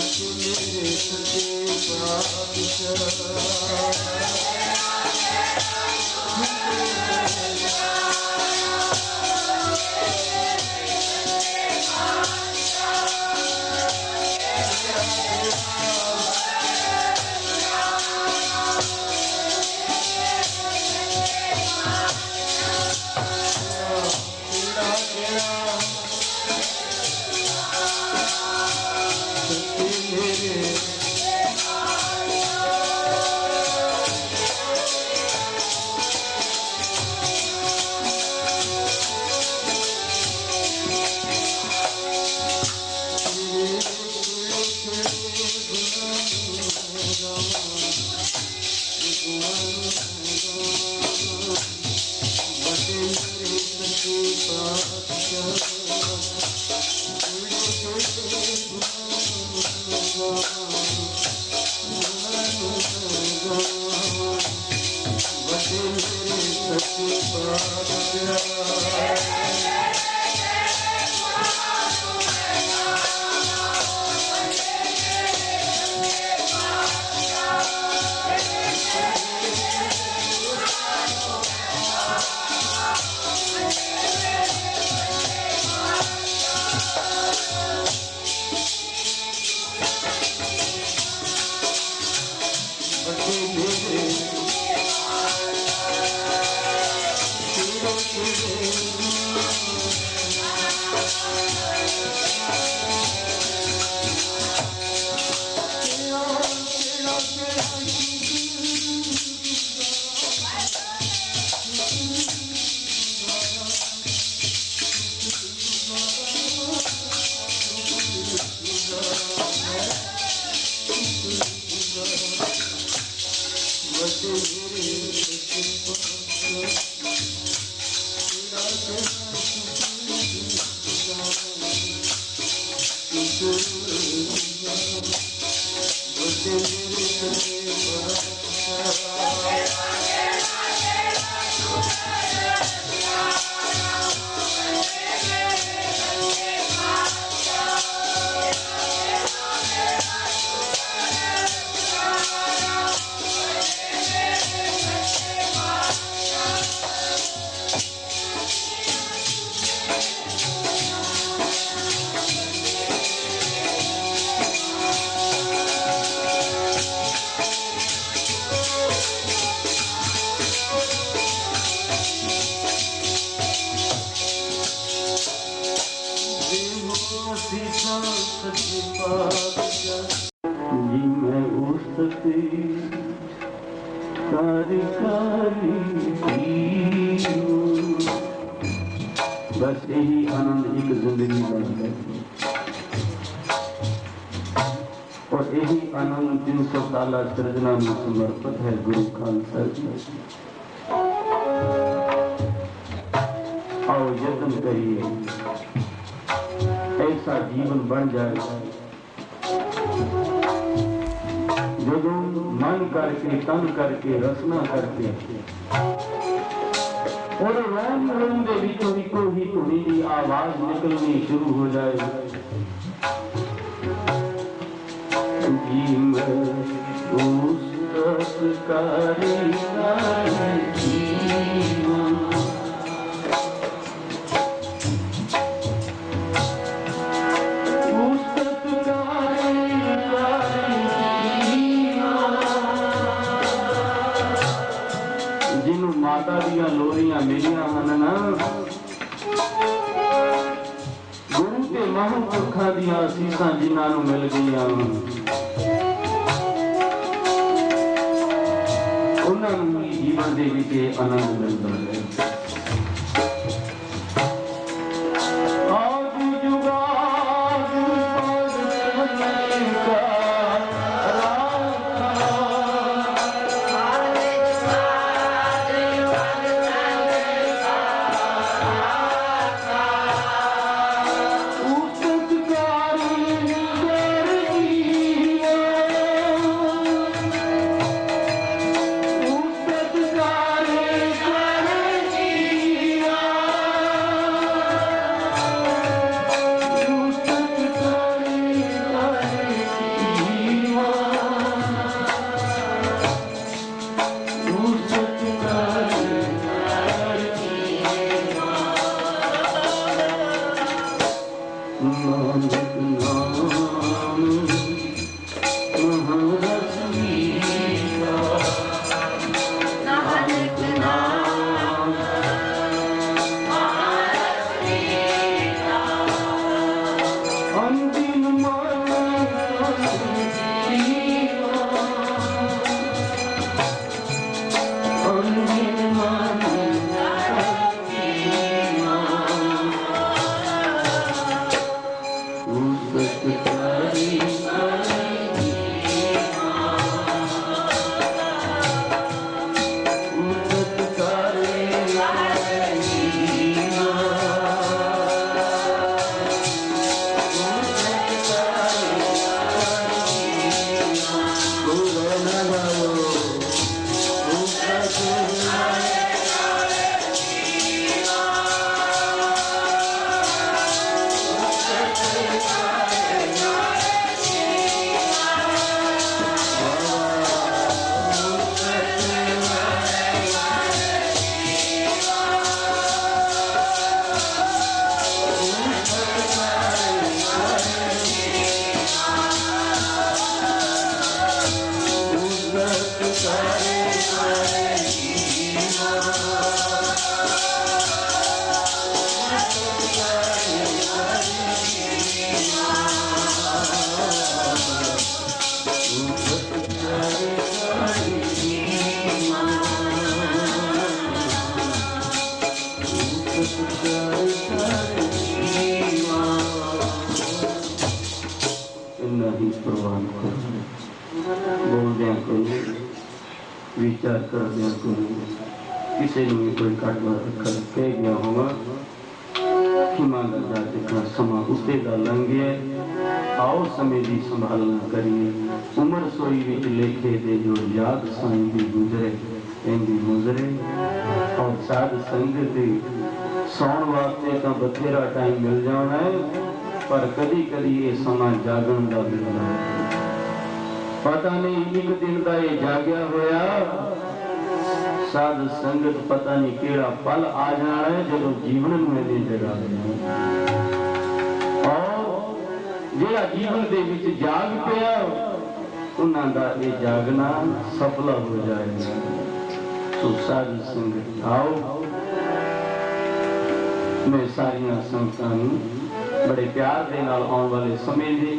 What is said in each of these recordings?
ਸੱਚੇ ਸੱਚੇ ਪਾਤਸ਼ਾਹ بس یہی آنند ایک زندگی کا ہے اور یہی آنند تین سو تالا سرجنا میں سمرپت ہے گرو خان خال آؤ یتن کر جیون بن جائے رچنا کرتے نکلنی شروع ہو جائے گی جی ਬਾਹੂ ਪੁਰਖਾਂ ਦੀਆਂ ਅਸੀਸਾਂ ਜਿਨ੍ਹਾਂ ਨੂੰ ਮਿਲ ਗਈਆਂ ਉਹਨਾਂ ਨੂੰ ਜੀਵਨ ਦੇ ਵਿੱਚ ਆਨੰਦ ਮਿਲਦਾ ਹੈ Show us. ਵਿਚਾਰ ਕਰਦਿਆਂ ਕੋਈ ਕਿਸੇ ਨੂੰ ਵੀ ਕੋਈ ਕੜਵਾ ਰੱਖਣ ਕਹਿ ਗਿਆ ਹੋਵਾਂ ਖਿਮਾ ਲਗਾ ਦੇਖਾ ਸਮਾਂ ਉਸੇ ਦਾ ਲੰਘ ਗਿਆ ਆਓ ਸਮੇਂ ਦੀ ਸੰਭਾਲ ਕਰੀਏ ਉਮਰ ਸੋਈ ਵਿੱਚ ਲੇਖੇ ਦੇ ਜੋ ਯਾਦ ਸਾਈਂ ਦੀ ਗੁਜ਼ਰੇ ਇੰਦੀ ਗੁਜ਼ਰੇ ਔਰ ਸਾਧ ਸੰਗਤ ਦੇ ਸੌਣ ਵਾਸਤੇ ਤਾਂ ਬਥੇਰਾ ਟਾਈਮ ਮਿਲ ਜਾਣਾ ਹੈ ਪਰ ਕਦੀ ਕਦੀ ਇਹ ਸਮਾਂ ਜਾਗਣ ਦਾ ਮਿਲਦਾ ਹੈ ਪਤਾ ਨਹੀਂ ਇੱਕ ਦਿਨ ਦਾ ਇਹ ਜਾਗਿਆ ਹੋਇਆ ਸਾਧ ਸੰਗਤ ਪਤਾ ਨਹੀਂ ਕਿਹੜਾ ਪਲ ਆ ਜਾਣਾ ਜਦੋਂ ਜੀਵਨ ਨੂੰ ਇਹਦੇ ਜਗਾ ਔਰ ਜਿਹੜਾ ਜੀਵਨ ਦੇ ਵਿੱਚ ਜਾਗ ਪਿਆ ਉਹਨਾਂ ਦਾ ਇਹ ਜਾਗਣਾ ਸਫਲ ਹੋ ਜਾਏਗਾ ਸੋ ਸਾਧ ਸੰਗਤ ਆਓ ਮੈਂ ਸਾਰੀਆਂ ਸੰਗਤਾਂ ਨੂੰ ਬੜੇ ਪਿਆਰ ਦੇ ਨਾਲ ਆਉਣ ਵਾਲੇ ਸਮੇਂ ਦੇ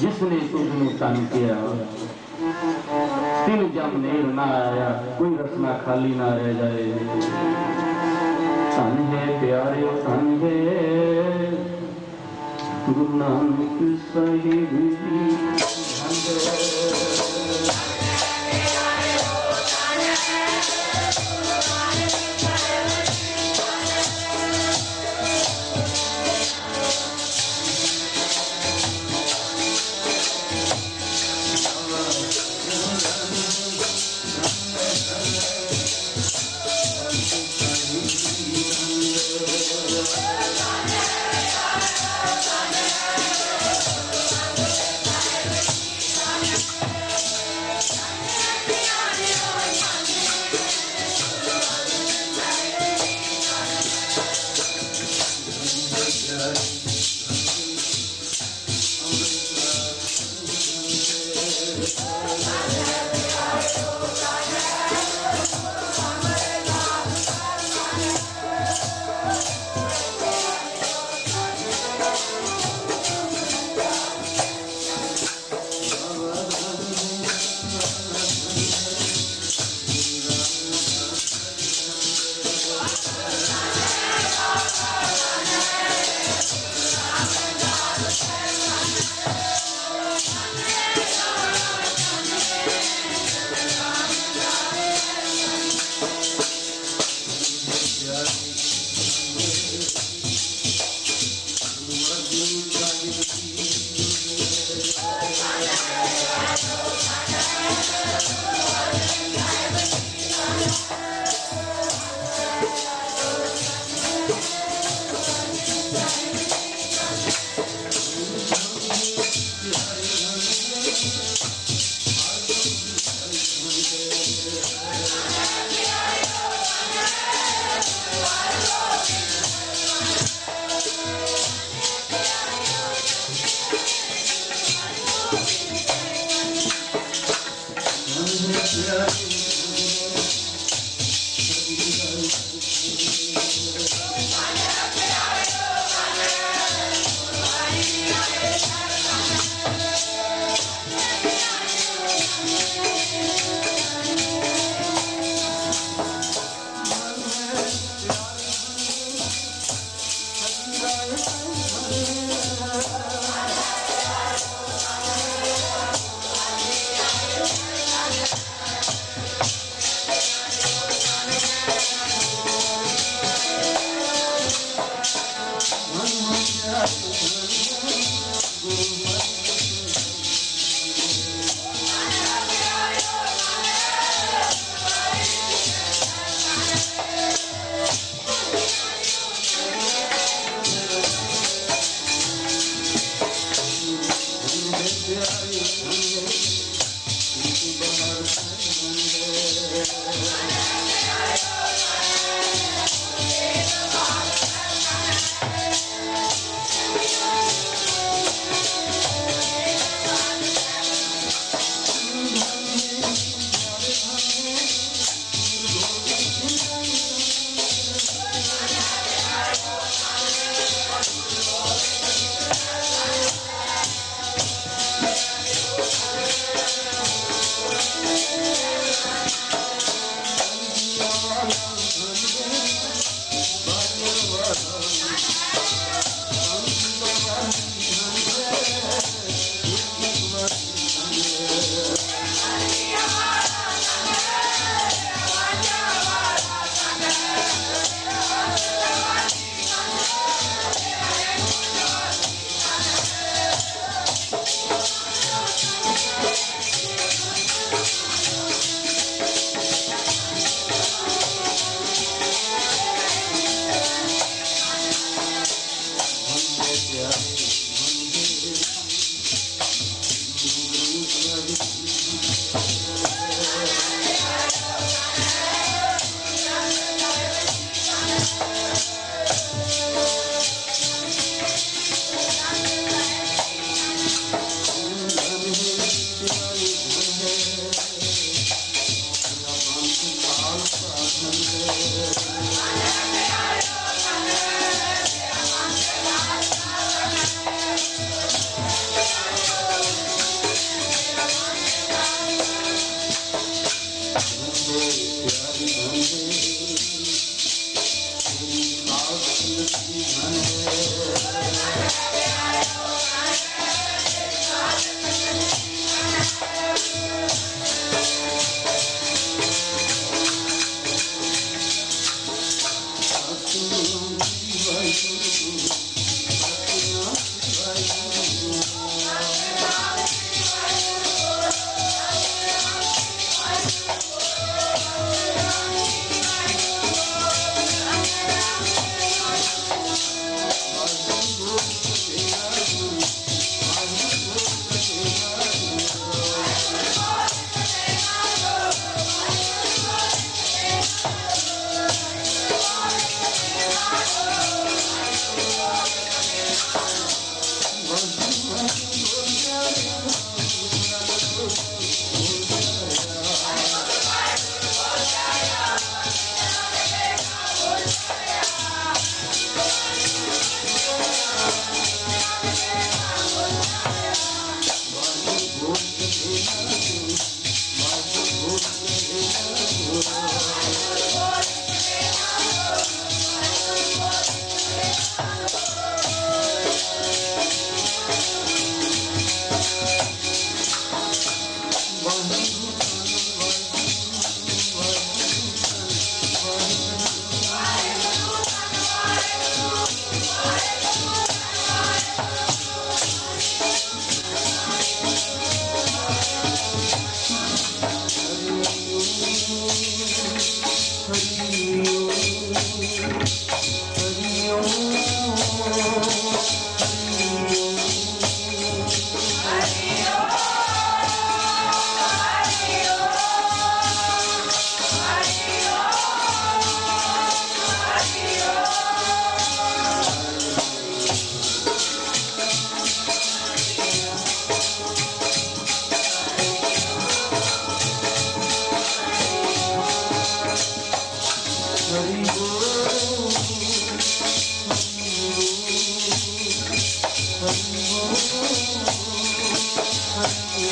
جس نے اس تن کیا تین جم نیر نہ آیا کوئی رسنا خالی نہ رہ جائے تن ہے پیارے تن ہے گرو نانک صاحب جی Música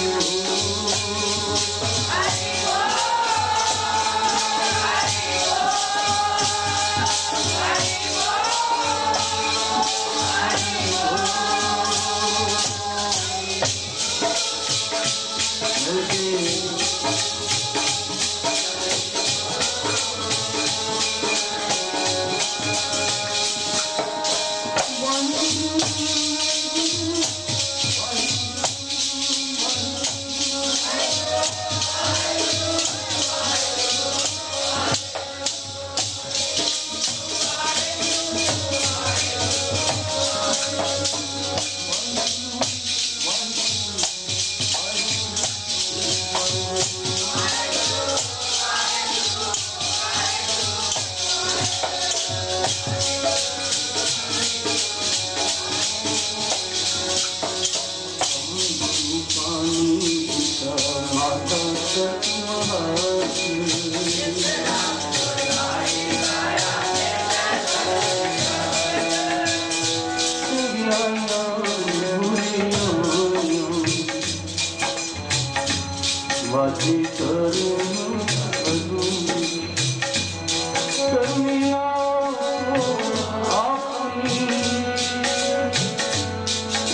you.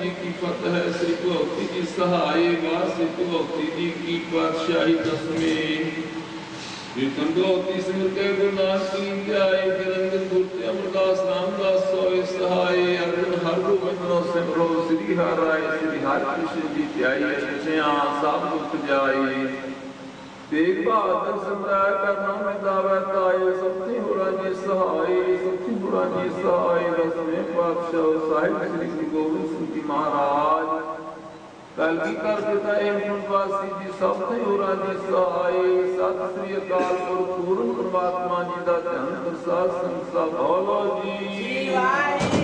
جی کی فتح سری بھکتی جی سہائے گا سری بھکتی جی کی پادشاہی دسمیں کیرتن بھکتی سمر کے گرناس کیم کے آئے کرنگن گرتے امرداس نام داس سوئے سہائے ارن ہر کو بجنو سمرو سری ہر آئے سری ہر کشن جی تیائی اچھے آن ساب گفت جائے ਤੇਗ ਬਹਾਦਰ ਸਮਰਾਇ ਕਰਨਾ ਮਿਲਾਵੇ ਤਾਏ ਸਤਿ ਬੁਰਾ ਜੀ ਸਹਾਈ ਸਤਿ ਬੁਰਾ ਜੀ ਸਹਾਈ ਰਸਮੇ ਪਾਤਸ਼ਾਹ ਸਾਹਿਬ ਸ੍ਰੀ ਗੋਬਿੰਦ ਸਿੰਘ ਜੀ ਮਹਾਰਾਜ ਕੀ ਕਰ ਦਿੱਤਾ ਇਹ ਵਾਸੀ ਜੀ ਸਭਤੀ ਬੁਰਾ ਜੀ ਸਹਾਈ ਸਤਿ ਸ੍ਰੀ ਅਕਾਲ ਪੁਰਖ ਪੂਰਨ ਪ੍ਰਮਾਤਮਾ ਜੀ ਦਾ ਧੰਨ ਪ੍ਰਸਾਦ ਸੰਸਾ ਭੋਲੋ ਜੀ ਜੀ ਵਾਹਿਗੁਰੂ